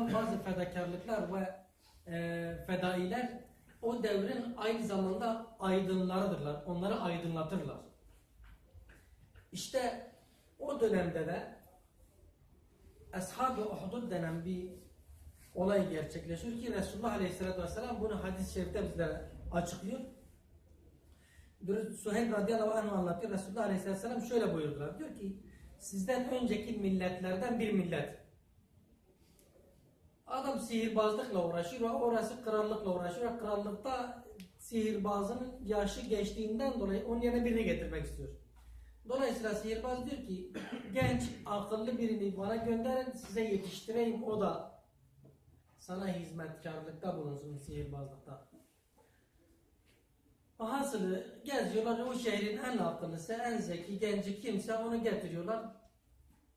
bazı fedakarlıklar ve e, fedailer o devrin aynı zamanda aydınlarıdırlar. Onları aydınlatırlar. İşte o dönemde de Ashab-ı Uhud denen bir olay gerçekleşiyor ki Resulullah Aleyhisselatü Vesselam bunu hadis-i şerifte bizlere açıklıyor. Bir Suheyb radıyallahu anh anlatıyor. Resulullah Aleyhisselatü Vesselam şöyle buyurdular. Diyor ki sizden önceki milletlerden bir millet. Sihirbazlıkla uğraşıyor orası krallıkla uğraşıyor. Krallıkta sihirbazın yaşı geçtiğinden dolayı onun yerine birini getirmek istiyor. Dolayısıyla sihirbaz diyor ki genç, akıllı birini bana gönderin size yetiştireyim o da sana hizmetkarlıkta bulunsun sihirbazlıkta. Hasılı geziyorlar o şehrin en akıllısı, en zeki, genci kimse onu getiriyorlar.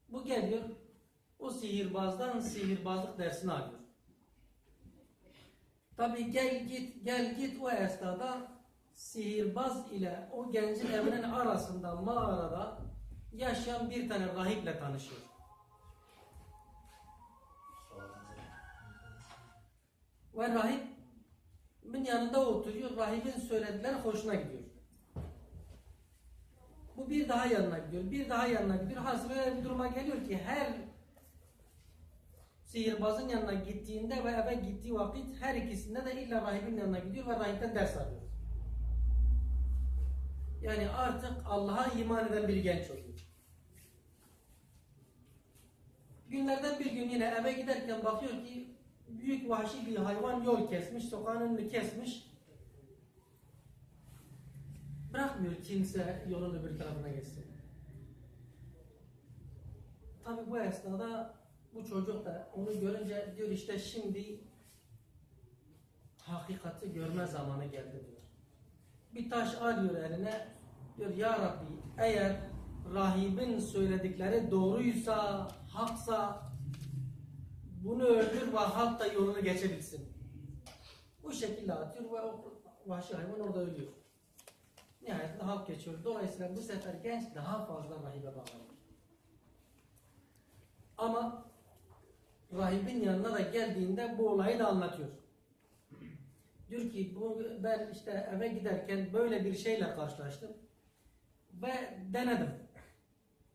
Bu geliyor o sihirbazdan sihirbazlık dersini alıyor. Tabi gel git gel git o esnada sihirbaz ile o gencin evinin arasında mağarada yaşayan bir tane rahiple tanışıyor. Ve rahibin yanında oturuyor. Rahibin söyledikleri hoşuna gidiyor. Bu bir daha yanına gidiyor. Bir daha yanına gidiyor. Öyle bir duruma geliyor ki her sihirbazın yanına gittiğinde ve eve gittiği vakit her ikisinde de illa rahibin yanına gidiyor ve rahipten ders alıyor. Yani artık Allah'a iman eden bir genç oluyor. Günlerden bir gün yine eve giderken bakıyor ki büyük vahşi bir hayvan yol kesmiş, sokağın önünü kesmiş. Bırakmıyor kimse yolun öbür tarafına geçsin. Tabi bu esnada bu çocuk da onu görünce diyor işte şimdi hakikati görme zamanı geldi diyor. Bir taş alıyor eline diyor ya Rabbi eğer rahibin söyledikleri doğruysa, haksa bunu öldür ve halk da yolunu geçebilsin. Bu şekilde atıyor ve o vahşi hayvan orada ölüyor. Nihayetinde halk geçiyor. Dolayısıyla bu sefer genç daha fazla rahibe bağlanıyor. Ama rahibin yanına da geldiğinde bu olayı da anlatıyor. Diyor ki bu, ben işte eve giderken böyle bir şeyle karşılaştım ve denedim.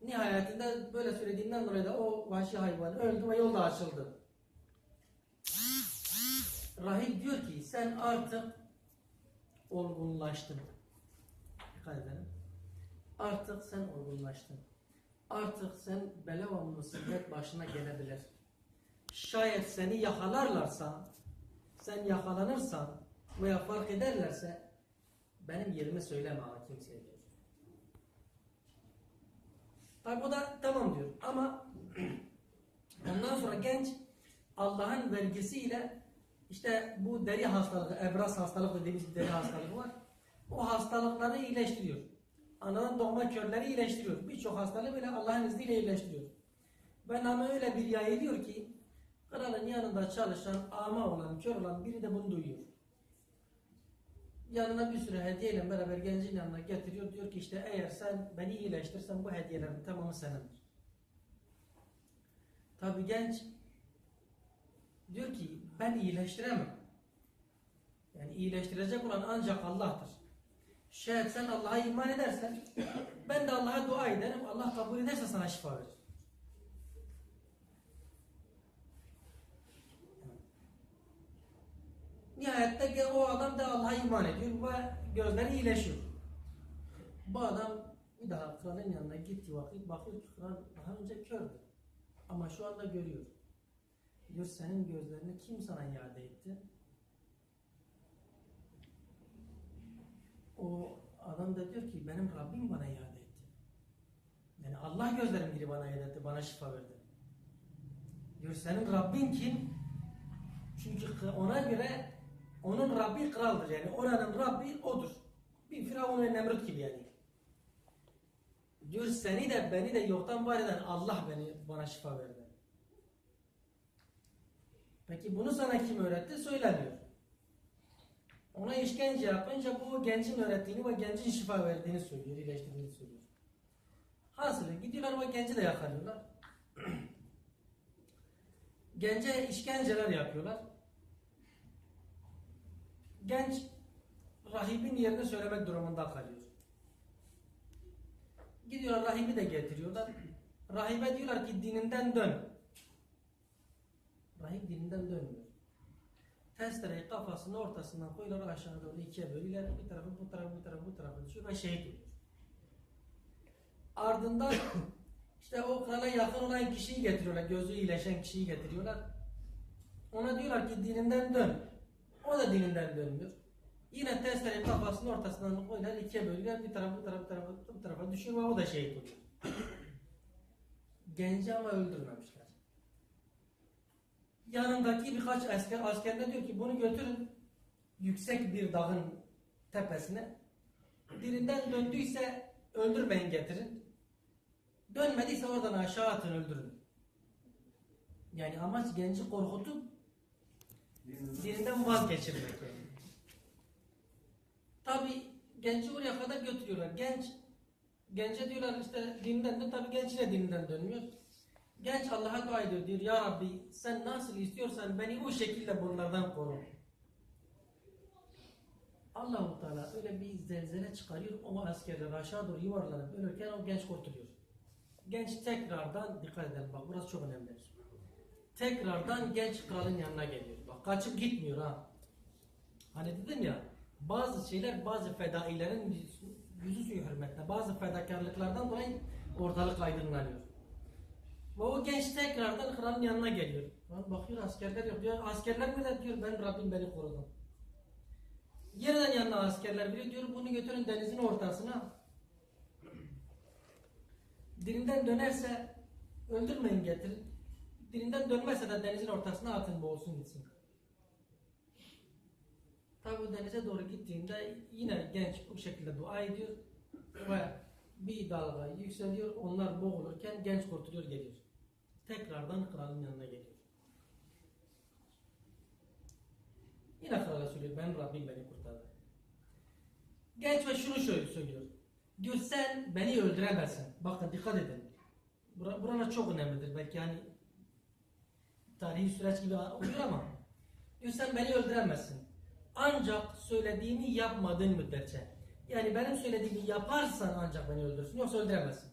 Nihayetinde böyle söylediğinden dolayı da o vahşi hayvan öldü ve yol da açıldı. Rahip diyor ki sen artık olgunlaştın. Dikkat edelim. Artık sen olgunlaştın. Artık sen bela ve musibet başına gelebilir. Şayet seni yakalarlarsa, sen yakalanırsan veya fark ederlerse benim yerimi söyleme ha kimseye diyor. Tabi o da tamam diyor ama ondan sonra genç Allah'ın vergisiyle işte bu deri hastalığı, ebras hastalığı dediğimiz bir deri hastalığı var. O hastalıkları iyileştiriyor. Anadan doğma körleri iyileştiriyor. Birçok hastalığı böyle Allah'ın izniyle iyileştiriyor. Ve namı öyle bir yayılıyor ki kralın yanında çalışan, ama olan, kör olan biri de bunu duyuyor. Yanına bir sürü hediyeyle beraber gencin yanına getiriyor. Diyor ki işte eğer sen beni iyileştirsen bu hediyelerin tamamı senindir. Tabi genç diyor ki ben iyileştiremem. Yani iyileştirecek olan ancak Allah'tır. Şayet sen Allah'a iman edersen ben de Allah'a dua ederim. Allah kabul ederse sana şifa verir. Nihayette o adam da Allah'a iman ediyor ve gözleri iyileşiyor. Bu adam bir daha kralın yanına gittiği vakit bakıyor ki kral daha önce kördü. Ama şu anda görüyor. Diyor senin gözlerini kim sana iade etti? O adam da diyor ki benim Rabbim bana iade etti. Yani Allah gözlerim biri bana iade etti, bana şifa verdi. Diyor senin Rabbin kim? Çünkü ona göre onun Rabbi kraldır yani. Oranın Rabbi odur. Bir Firavun ve Nemrut gibi yani. Diyor seni de beni de yoktan var eden Allah beni bana şifa verdi. Peki bunu sana kim öğretti? Söylemiyor. Ona işkence yapınca bu gencin öğrettiğini ve gencin şifa verdiğini söylüyor, iyileştirdiğini söylüyor. Hasılı gidiyorlar o genci de yakalıyorlar. Gence işkenceler yapıyorlar. Genç rahibin yerini söylemek durumunda kalıyor. Gidiyorlar rahibi de getiriyorlar. Rahibe diyorlar ki dininden dön. Rahip dininden dönmüyor. Testereyi kafasının ortasından koyuyorlar aşağı doğru ikiye bölüyorlar. Bir tarafı bu tarafı bu tarafı bu tarafa düşüyor ve şehit oluyor. Ardından işte o krala yakın olan kişiyi getiriyorlar. Gözü iyileşen kişiyi getiriyorlar. Ona diyorlar ki dininden dön. O da dininden dönmüyor. Yine testereyi kafasının ortasından koyuyorlar. ikiye bölüyorlar. Bir tarafı bu tarafa bu tarafa, bu tarafa düşüyor o da şehit oluyor. Genci ama öldürmemişler. Yanındaki birkaç asker, asker de diyor ki bunu götürün yüksek bir dağın tepesine. Dirinden döndüyse öldürmeyin getirin. Dönmediyse oradan aşağı atın öldürün. Yani amaç genci korkutup dininden vazgeçirmek. Tabi genci oraya kadar götürüyorlar. Genç gence diyorlar işte dininden dön. Tabi genç yine dininden dönmüyor. Genç Allah'a dua ediyor. Diyor ya Rabbi sen nasıl istiyorsan beni o şekilde bunlardan koru. Allahu Teala öyle bir zelzele çıkarıyor. O askerler aşağı doğru yuvarlanıp ölürken o genç kurtuluyor. Genç tekrardan dikkat edelim bak burası çok önemli. Tekrardan genç kralın yanına geliyor. Bak kaçıp gitmiyor ha. Hani dedim ya bazı şeyler bazı fedailerin yüzü, suyu hürmetine bazı fedakarlıklardan dolayı ortalık aydınlanıyor. Ve o genç tekrardan kralın yanına geliyor. Bakıyor askerler yok. Diyor, askerler mi diyor ben Rabbim beni korudu. Yeniden yanına askerler geliyor diyor bunu götürün denizin ortasına. Dilinden dönerse öldürmeyin getirin. Dilinden dönmezse de denizin ortasına atın boğulsun gitsin. Tabi bu denize doğru gittiğinde yine genç bu şekilde dua ediyor ve bir dalga yükseliyor. Onlar boğulurken genç kurtuluyor geliyor. Tekrardan kralın yanına geliyor. Yine krala söylüyor ben Rabbim beni kurtardı. Genç ve şunu şöyle söylüyor. Diyor sen beni öldüremezsin. Bakın dikkat edin. Bura, buralar çok önemlidir. Belki hani tarihi süreç gibi oluyor ama diyor sen beni öldüremezsin. Ancak söylediğimi yapmadığın müddetçe. Yani benim söylediğimi yaparsan ancak beni öldürürsün. Yoksa öldüremezsin.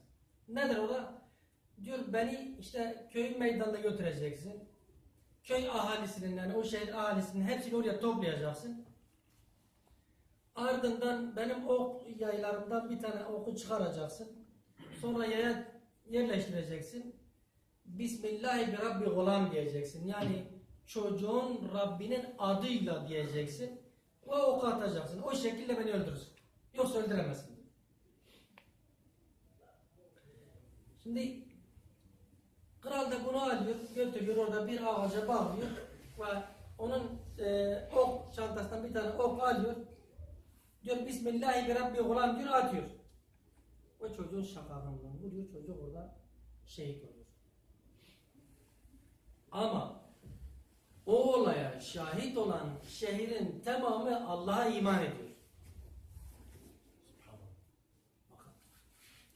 Nedir o da? Diyor beni işte köyün meydanına götüreceksin. Köy ahalisinin yani o şehir ahalisinin hepsini oraya toplayacaksın. Ardından benim ok yaylarımdan bir tane oku çıkaracaksın. Sonra yaya yerleştireceksin. Bismillahi bi Rabbi gulam diyeceksin. Yani çocuğun Rabbinin adıyla diyeceksin. Ve oku atacaksın. O şekilde beni öldürürsün. Yoksa öldüremezsin. Şimdi kral da bunu alıyor, götürüyor orada bir ağaca bağlıyor ve onun e, ok çantasından bir tane ok alıyor. Diyor Bismillahi bi Rabbi gulam diyor atıyor. O çocuğun şakağından vuruyor. Çocuk orada şehit oluyor. Ama o olaya şahit olan şehrin tamamı Allah'a iman ediyor. Bakın.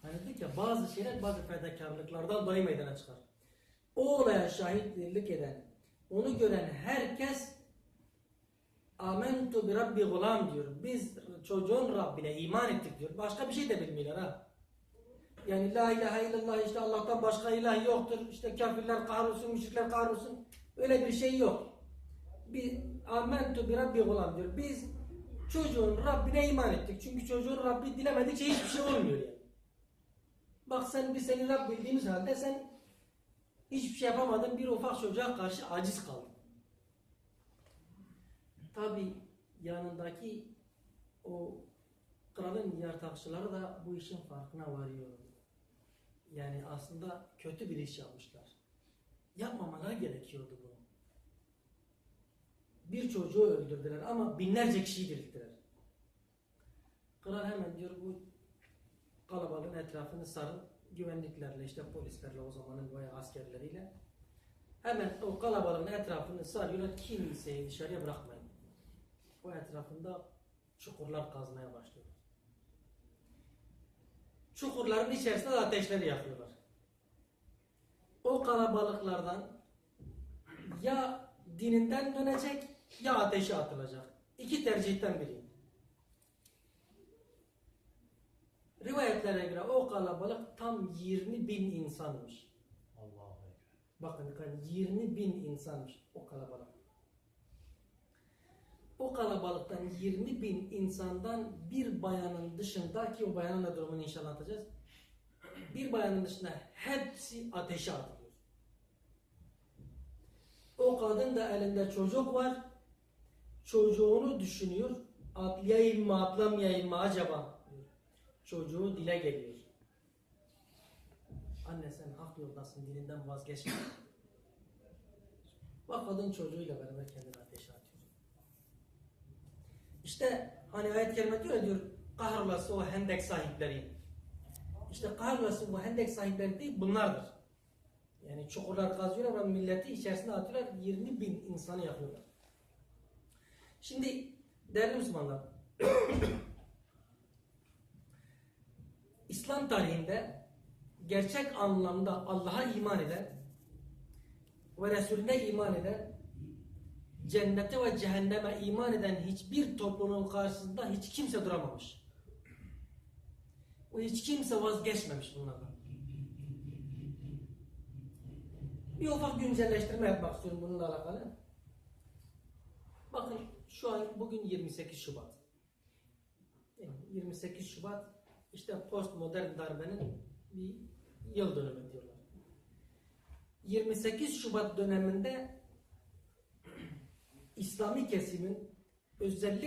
Hani dedik ya bazı şeyler bazı fedakarlıklardan dolayı meydana çıkar. O olaya şahitlik eden, onu gören herkes Amentu bi Rabbi gulam diyor. Biz çocuğun Rabbine iman ettik diyor. Başka bir şey de bilmiyorlar ha. Yani la ilahe illallah işte Allah'tan başka ilah yoktur. İşte kafirler kahrolsun, müşrikler kahrolsun. Öyle bir şey yok. Bir amentu bi Rabbi gulam diyor. Biz çocuğun Rabbine iman ettik. Çünkü çocuğun Rabbi dilemedikçe hiçbir şey olmuyor yani. Bak sen biz seni Rabb bildiğimiz halde sen hiçbir şey yapamadın. Bir ufak çocuğa karşı aciz kaldın. Tabi yanındaki o kralın yartakçıları da bu işin farkına varıyor. Yani aslında kötü bir iş yapmışlar. Yapmamaları gerekiyordu bunu. Bir çocuğu öldürdüler ama binlerce kişiyi dirilttiler. Kral hemen diyor bu kalabalığın etrafını sarıp güvenliklerle işte polislerle o zamanın veya askerleriyle hemen o kalabalığın etrafını sarıyorlar kimseyi dışarıya bırakmayın. O etrafında çukurlar kazmaya başlıyorlar. Çukurların içerisinde de ateşleri yakıyorlar. O kalabalıklardan ya dininden dönecek ya ateşe atılacak. İki tercihten biri. Rivayetlere göre o kalabalık tam 20 bin insanmış. Bakın dikkat 20 bin insanmış o kalabalık. O kalabalıktan 20 bin insandan bir bayanın dışında ki o bayanın da durumunu inşallah anlatacağız. Bir bayanın dışında hepsi ateşe atılıyor. O kadın da elinde çocuk var. Çocuğunu düşünüyor. Atlayayım mı atlamayayım mı acaba? Çocuğu dile geliyor. Anne sen hak yoldasın dininden vazgeçme. Bak kadın çocuğuyla beraber kendini ateşe atıyor. İşte hani ayet-i kerime diyor diyor kahrolası o hendek sahipleri. İşte kahrolası bu hendek sahipleri değil bunlardır. Yani çukurlar kazıyorlar ve milleti içerisine atıyorlar 20 bin insanı yakıyorlar. Şimdi değerli Müslümanlar İslam tarihinde gerçek anlamda Allah'a iman eden ve Resulüne iman eden cennete ve cehenneme iman eden hiçbir toplumun karşısında hiç kimse duramamış. Hiç kimse vazgeçmemiş bunlardan. Bir ufak güncelleştirme yapmak istiyorum bununla alakalı. Bakın şu an bugün 28 Şubat. Yani 28 Şubat işte postmodern darbenin bir yıl dönümü diyorlar. 28 Şubat döneminde İslami kesimin özellikle